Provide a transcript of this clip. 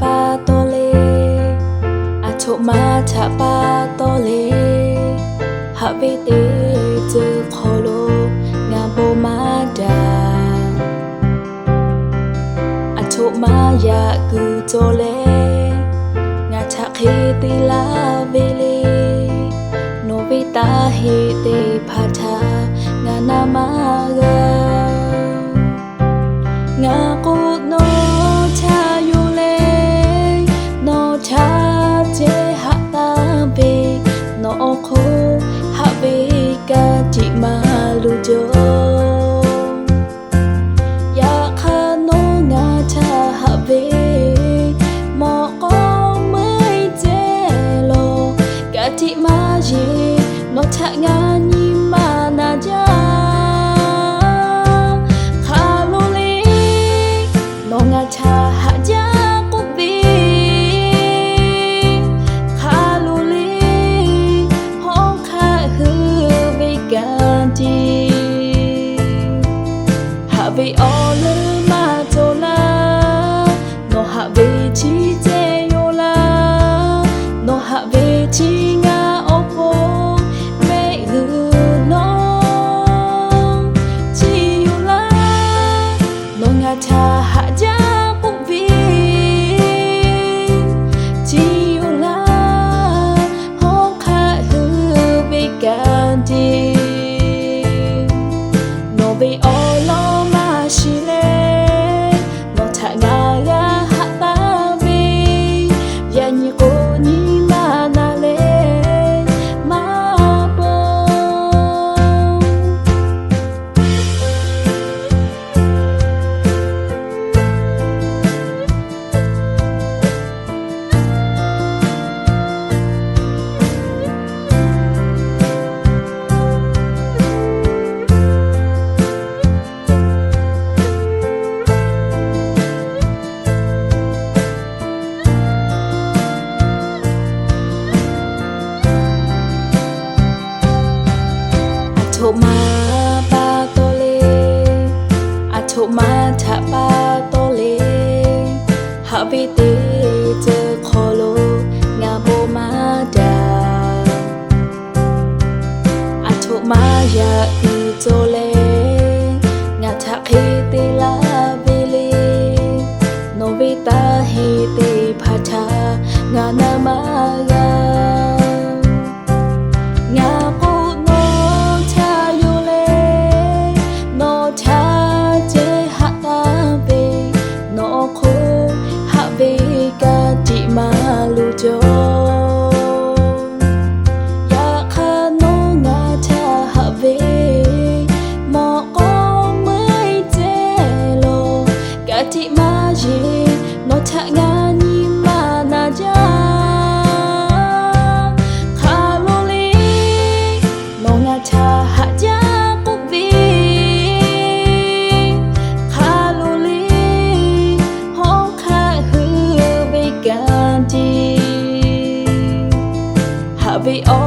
ပါတော်လေအထုမာချပါတော်လေဟာပေတေဇေခေါ်လို့ငါဘမာဒာအထုမာယာကူတော်လေငါချခေတီလာဗေလေ บอกเธงาน มาปาโตเลอะโทมาทะปาโตเลฮาบิเตเจอโคโลงาโบมาดาอะโทมายา 心 we all